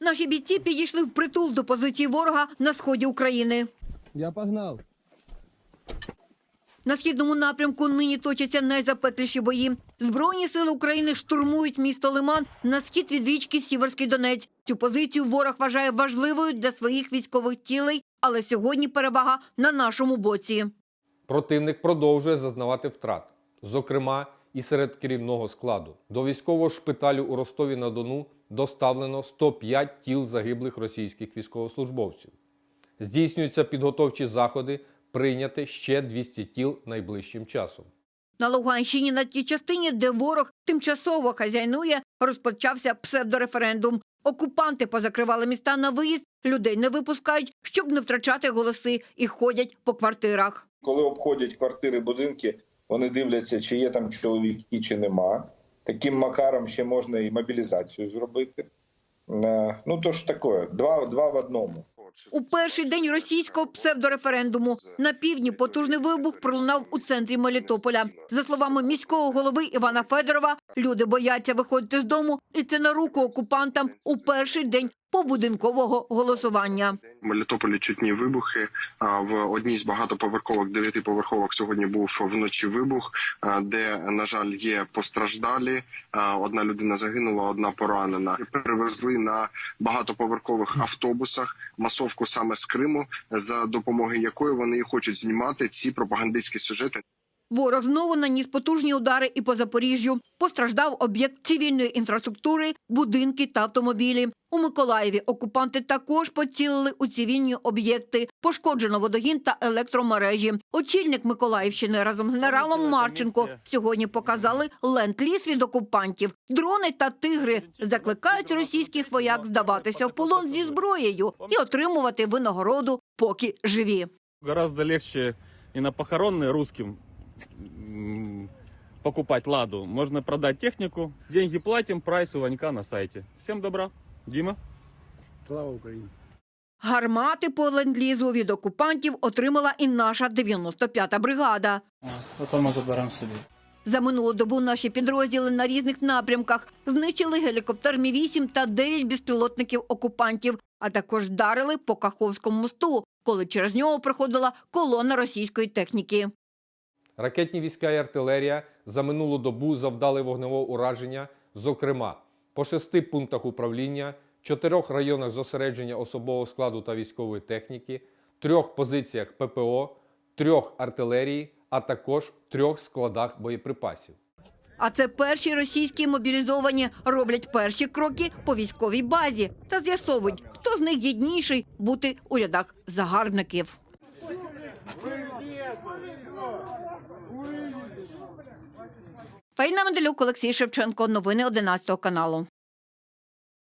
Наші бійці підійшли в притул до позиції ворога на сході України. Я погнал. На східному напрямку нині точаться найзапекліші бої. Збройні сили України штурмують місто Лиман на схід від річки Сіверський Донець. Цю позицію ворог вважає важливою для своїх військових цілей, але сьогодні перевага на нашому боці. Противник продовжує зазнавати втрат, зокрема і серед керівного складу. До військового шпиталю у Ростові на Дону доставлено 105 тіл загиблих російських військовослужбовців. Здійснюються підготовчі заходи прийняти ще 200 тіл найближчим часом. На Луганщині, на тій частині, де ворог тимчасово хазяйнує, розпочався псевдореферендум. Окупанти позакривали міста на виїзд, людей не випускають, щоб не втрачати голоси, і ходять по квартирах. коли обходять квартири, будинки, вони дивляться, чи є там чоловіки, чи нема. Таким макаром ще можна і мобілізацію зробити. Е, Ну то ж таке, два, два в одному. У перший день російського псевдореферендуму на півдні потужний вибух пролунав у центрі Мелітополя. За словами міського голови Івана Федорова, люди бояться виходити з дому, і це на руку окупантам у перший день побудинкового голосування. В Мелітополі чутні вибухи. В одній з багатоповерховок, дев'ятиповерховок сьогодні був вночі вибух, де на жаль є постраждалі. Одна людина загинула, одна поранена. Привезли на багатоповерхових автобусах масовку саме з Криму, за допомогою якої вони хочуть знімати ці пропагандистські сюжети. Ворог знову наніс потужні удари і по Запоріжжю. Постраждав об'єкт цивільної інфраструктури, будинки та автомобілі. У Миколаєві окупанти також поцілили у цивільні об'єкти. Пошкоджено водогін та електромережі. Очільник Миколаївщини разом з генералом Марченко сьогодні показали ленд-ліз від окупантів. Дрони та тигри закликають російських вояк здаватися в полон зі зброєю і отримувати винагороду, поки живі. Гораздо легче и на похоронные русским м, покупать ладу. Можно продать технику, деньги платим, прайс у Ванька на сайте. Всем добра. Дима. Слава Україні! Гармати по ленд-лізу від окупантів отримала і наша 95-та бригада. Потім ми заберемо собі. За минулу добу наші підрозділи на різних напрямках знищили гелікоптер Мі-8 та 9 безпілотників окупантів, а також вдарили по Каховському мосту, коли через нього проходила колона російської техніки. Ракетні війська і артилерія за минулу добу завдали вогневого ураження, зокрема, по шести пунктах управління, чотирьох районах зосередження особового складу та військової техніки, трьох позиціях ППО, трьох артилерії, а також трьох складах боєприпасів. А це перші російські мобілізовані роблять перші кроки по військовій базі та з'ясовують, хто з них гідніший бути у рядах загарбників. Фаїна Медалюк, Олексій Шевченко. Новини 11 каналу.